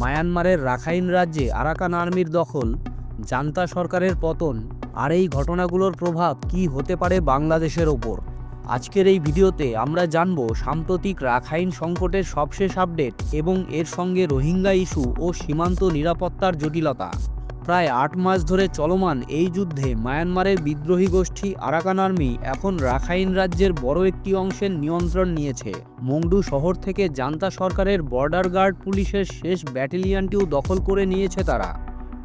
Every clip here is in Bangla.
মায়ানমারের রাখাইন রাজ্যে আরাকান আর্মির দখল, জান্তা সরকারের পতন আর এই ঘটনাগুলোর প্রভাব কি হতে পারে বাংলাদেশের ওপর? আজকের এই ভিডিওতে আমরা জানব সাম্প্রতিক রাখাইন সংকটের সবশেষ আপডেট এবং এর সঙ্গে রোহিঙ্গা ইস্যু ও সীমান্ত নিরাপত্তার জটিলতা। প্রায় আট মাস ধরে চলমান এই যুদ্ধে মায়ানমারের বিদ্রোহী গোষ্ঠী আরাকান আর্মি এখন রাখাইন রাজ্যের বড় একটি অংশের নিয়ন্ত্রণ নিয়েছে। মংডু শহর থেকে জান্তা সরকারের বর্ডার গার্ড পুলিশের শেষ ব্যাটেলিয়নটিও দখল করে নিয়েছে তারা।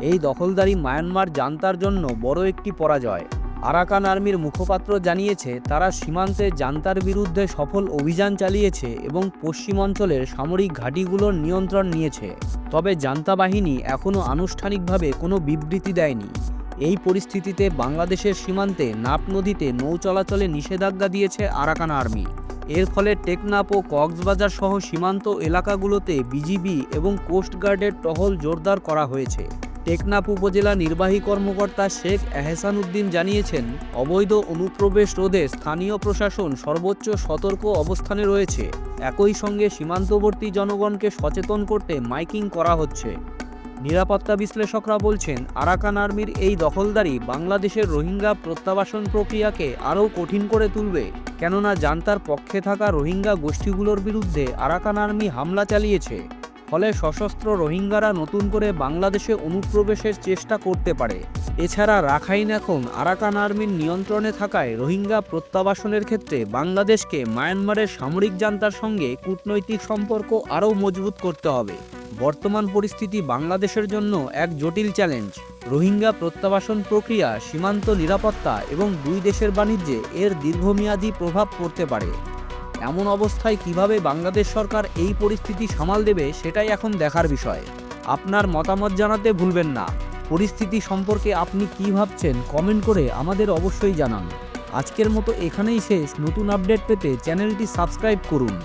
এই দখলদারি মায়ানমার জান্তার জন্য বড় একটি পরাজয়। আরাকান আর্মির মুখপাত্র জানিয়েছে, তারা সীমান্তে জান্তার বিরুদ্ধে সফল অভিযান চালিয়েছে এবং পশ্চিমাঞ্চলের সামরিক ঘাঁটিগুলোর নিয়ন্ত্রণ নিয়েছে। তবে জান্তা বাহিনী এখনও আনুষ্ঠানিকভাবে কোনো বিবৃতি দেয়নি। এই পরিস্থিতিতে বাংলাদেশের সীমান্তে নাপ নদীতে নৌ চলাচলে নিষেধাজ্ঞা দিয়েছে আরাকান আর্মি। এর ফলে টেকনাপ ও কক্সবাজার সহ সীমান্ত এলাকাগুলোতে বিজিবি এবং কোস্টগার্ডের টহল জোরদার করা হয়েছে। টেকনাফ উপজেলা নির্বাহী কর্মকর্তা শেখ এহসান উদ্দিন জানিয়েছেন, অবৈধ অনুপ্রবেশ রোধে স্থানীয় প্রশাসন সর্বোচ্চ সতর্ক অবস্থানে রয়েছে। একই সঙ্গে সীমান্তবর্তী জনগণকে সচেতন করতে মাইকিং করা হচ্ছে। নিরাপত্তা বিশ্লেষকরা বলছেন, আরাকান আর্মির এই দখলদারি বাংলাদেশের রোহিঙ্গা প্রত্যাবাসন প্রক্রিয়াকে আরও কঠিন করে তুলবে। কেননা, জান্তার পক্ষে থাকা রোহিঙ্গা গোষ্ঠীগুলোর বিরুদ্ধে আরাকান আর্মি হামলা চালিয়েছে। ফলে সশস্ত্র রোহিঙ্গারা নতুন করে বাংলাদেশে অনুপ্রবেশের চেষ্টা করতে পারে। এছাড়া রাখাইন এখন আরাকান আর্মির নিয়ন্ত্রণে থাকায় রোহিঙ্গা প্রত্যাবাসনের ক্ষেত্রে বাংলাদেশকে মায়ানমারের সামরিক জান্তার সঙ্গে কূটনৈতিক সম্পর্ক আরও মজবুত করতে হবে। বর্তমান পরিস্থিতি বাংলাদেশের জন্য এক জটিল চ্যালেঞ্জ। রোহিঙ্গা প্রত্যাবাসন প্রক্রিয়া সীমান্ত নিরাপত্তা এবং দুই দেশের বাণিজ্যে এর দীর্ঘমেয়াদী প্রভাব পড়তে পারে। এমন অবস্থায় কীভাবে বাংলাদেশ সরকার এই পরিস্থিতি সামাল দেবে সেটাই এখন দেখার বিষয়। আপনার মতামত জানাতে ভুলবেন না। পরিস্থিতি সম্পর্কে আপনি কি ভাবছেন কমেন্ট করে আমাদের অবশ্যই জানান। আজকের মতো এখানেই শেষ। নতুন আপডেট পেতে চ্যানেলটি সাবস্ক্রাইব করুন।